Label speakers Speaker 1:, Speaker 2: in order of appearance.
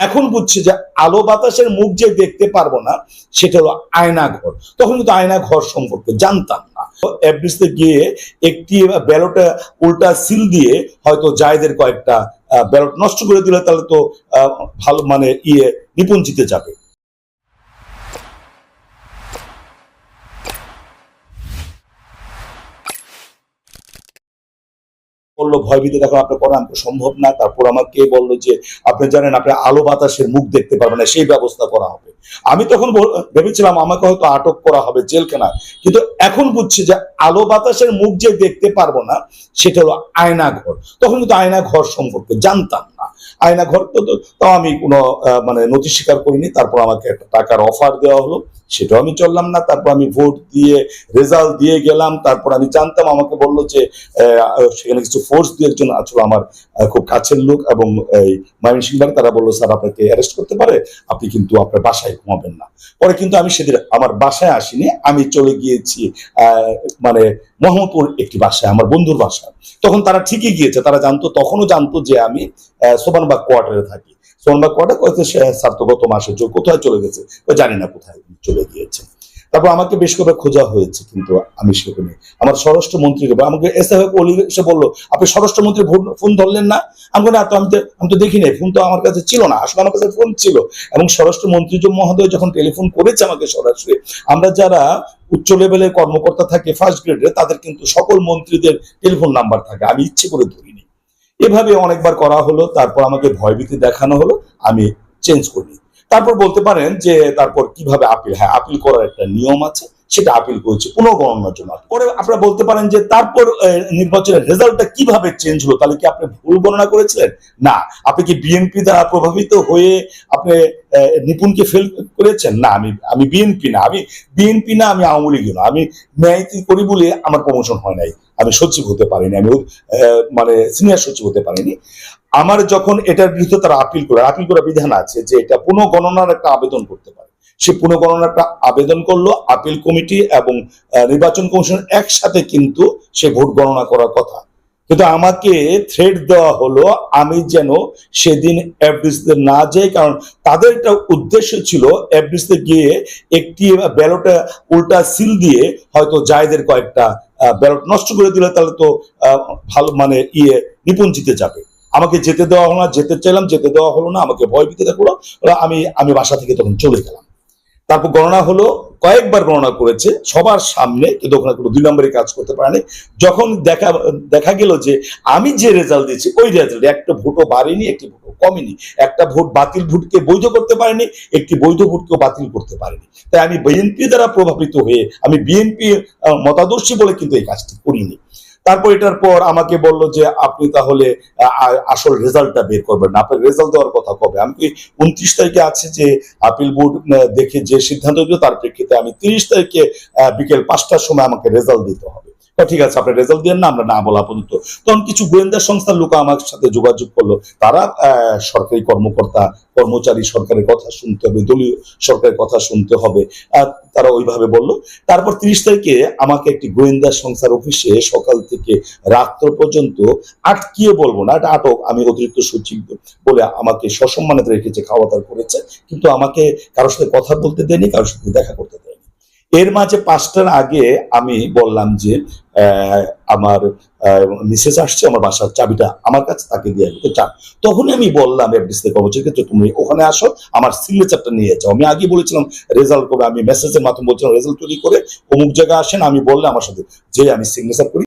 Speaker 1: এখন বুঝছি যে আলো বাতাসের মুখ যে দেখতে পারব না, সেটা হলো আয়না ঘর। তখন কিন্তু আয়না ঘর সম্পর্কে জানতাম না। এফডিসিতে গিয়ে একটি ব্যালটে উল্টা সিল দিয়ে হয়তো জায়দের কয়েকটা ব্যালট নষ্ট করে দিলে তাহলে তো ভালো মানে ইয়ে নিপুণ জিতে যাবে। বলল ভয় ভয়ভীতি দেখো আপনার করা তো সম্ভব না। তারপর আমাকে বলল যে, আপনি জানেন আপনি আলো বাতাসের মুখ দেখতে পারবেন না, সেই ব্যবস্থা করা হবে। আমি তখন ভেবেছিলাম আমাকে হয়তো আটক করা হবে জেলখানা কিন্তু এখন বুঝছি যে আলো বাতাসের মুখ যে দেখতে পারব না, সেটা হলো আয়না ঘর তখন কিন্তু আয়না ঘর সম্পর্কে জানতাম না। তো তাও আমি কোনো মানে নথি স্বীকার করিনি। তারপর আমাকে একটা টাকার অফার দেওয়া হলো। সেটাও আমি চললাম না। তারপর আমি ভোট দিয়ে রেজাল্ট দিয়ে গেলাম। তারপর আমি জানতাম, আমাকে বলল যে সেখানে কিছু ফোর্স দিয়ে একজন আসলে আমার খুব কাছের লোক এবং এই ময়মনসিংহ তারা বলল, স্যার, আপনাকে অ্যারেস্ট করতে পারে? আপনি কিন্তু আপনার বাসায় ঘুমাবেন না। পরে কিন্তু আমি সেদিন আমার বাসায় আসিনি, আমি চলে গিয়েছি মানে মোহাম্মদপুর একটি বাসায়, আমার বন্ধুর বাসায়। তখন তারা ঠিকই গিয়েছে, তারা জানতো, তখনও জানতো যে আমি সোবানবাগ কোয়ার্টারে থাকি। সোবানবাগ কোয়ার্টার কয়েছে, সে তো গত মাসে চ- কোথায় চলে গেছে? জানি না কোথায় চলে গিয়েছে। তারপর আমাকে বেশ করে খোঁজা হয়েছে, কিন্তু আমি সেখানে। আমার স্বরাষ্ট্রমন্ত্রীকে বা আমাকে এসে অলি এসে বলল, আপনি স্বরাষ্ট্রমন্ত্রী ফোন- ফোন ধরলেন না? আমি না, তো আমি তো আমি তো দেখিনি, ফোন তো আমার কাছে ছিল না। আসলে আমার কাছে ফোন ছিল। এবং স্বরাষ্ট্রমন্ত্রী যে মহোদয় যখন টেলিফোন করেছে আমাকে সরাসরি, আমরা যারা উচ্চ লেভেলের কর্মকর্তা থাকে ফার্স্ট গ্রেডে তাদের কিন্তু সকল মন্ত্রীদের টেলিফোন নাম্বার থাকে। আমি ইচ্ছে করে ধরিনি। এভাবে অনেকবার করা হলো, তারপর আমাকে ভয়ভীতি দেখানো হলো, আমি চেঞ্জ করি তারপর বলতে পারেন যে তারপর কীভাবে আপিল হ্যাঁ আপিল করার একটা নিয়ম আছে। সেটা আপিল করেছে, পুনর্গণনার জন্য। পরে আপনারা বলতে পারেন যে তারপর নির্বাচনের রেজাল্টটা কীভাবে চেঞ্জ হলো, তাহলে কি আপনি ভুল গণনা করেছিলেন? না। আপনি কি বিএনপি দ্বারা প্রভাবিত হয়ে আপনি নিপুণকে ফেল করেছেন? না, আমি আমি বিএনপি না। আমি বিএনপি না, আমি আওয়ামী লীগ না। আমি ন্যায় করি বলে আমার প্রমোশন হয় নাই। আমি সচিব হতে পারিনি। আমি মানে সিনিয়র সচিব হতে পারিনি। আমার যখন এটার বিরুদ্ধে তারা আপিল করে আপিল করার বিধান আছে যে এটা পুনঃগণনার একটা আবেদন করতে পারে। সে পুনঃগণনার একটা আবেদন করল আপিল কমিটি এবং নির্বাচন কমিশন একসাথে কিন্তু সে ভোট গণনা করার কথা। কিন্তু আমাকে থ্রেড দেওয়া হলো, আমি যেন সেদিন এফডিসিতে না যাই, কারণ তাদের একটা উদ্দেশ্য ছিল এফডিসিতে গিয়ে একটি ব্যালটে উল্টা সিল দিয়ে হয়তো জায়দের কয়েকটা ব্যালট নষ্ট করে দিলে তাহলে তো ভালো মানে ইয়ে নিপুণ জিতে যাবে। আমাকে যেতে দেওয়া হলো না, যেতে চাইলাম, যেতে দেওয়া হলো না, আমাকে ভয় পেতে দেখল আমি আমি বাসা থেকে তখন চলে গেলাম। তারপর গণনা হলো, কয়েকবার গণনা করেছে সবার সামনে, কিন্তু ওখানে কোনো দুই নম্বরে কাজ করতে পারেনি। যখন দেখা দেখা গেল যে আমি যে রেজাল্ট দিয়েছি, ওই রেজাল্ট একটা ভোটও বাড়েনি, একটি ভোটও কমেনি। একটা ভোট বাতিল ভোটকে বৈধ করতে পারেনি, একটি বৈধ ভোটকেও বাতিল করতে পারেনি। তাই আমি বিএনপি দ্বারা প্রভাবিত হয়ে, আমি বিএনপি মতাদর্শী বলে কিন্তু এই কাজটি করিনি। তারপর এটার পর আমাকে বলল যে, আপনি তাহলে আসল রেজাল্টটা বের করবেন না। আপনার রেজাল্ট দেওয়ার কথা কবে? আমি উনত্রিশ তারিখে আছে যে, আপিল বোর্ড দেখে যে সিদ্ধান্ত দিল তার প্রেক্ষিতে আমি তিরিশ তারিখে বিকেল পাঁচটার সময় আমাকে রেজাল্ট দিতে হবে। ঠিক আছে আপনি রেজাল্ট দেন না, আমরা না বলা পর্যন্ত। তখন কিছু গোয়েন্দা সংস্থার লোক আমার সাথে যোগাযোগ করল। তারা সরকারি কর্মকর্তা, কর্মচারী সরকারের কথা শুনতে হবে, দলীয় সরকারের কথা শুনতে হবে। তারা ওইভাবে বলল। তারপর তিরিশ তারিখে আমাকে একটি গোয়েন্দা সংস্থার অফিসে সকাল থেকে রাত্র পর্যন্ত আটকিয়ে বলব না, এটা আটক, আমি অতিরিক্ত সচিব বলে আমাকে সসম্মানে রেখেছে, খাওয়া দাওয়া করেছে। কিন্তু আমাকে কারোর সাথে কথা বলতে দেয়নি, কারোর সাথে দেখা করতে দেয়নি। এর মাঝে পাঁচটার আগে আমি বললাম যে আমার মিসেস আসছে, আমার বাসার চাবিটা আমার কাছে, তাকে দিয়ে আসবে। তো চান তখনই আমি বললাম এফডিসি কর্মচারীকে যে, তুমি ওখানে আসো, আমার সিগনেচারটা নিয়ে যাও। আমি আগে বলেছিলাম রেজাল্ট করে আমি মেসেজের মাধ্যমে বলছিলাম রেজাল্ট তৈরি করে অমুক জায়গায় আসেন, আমি বললাম আমার সাথে, যে আমি সিগনেচার করি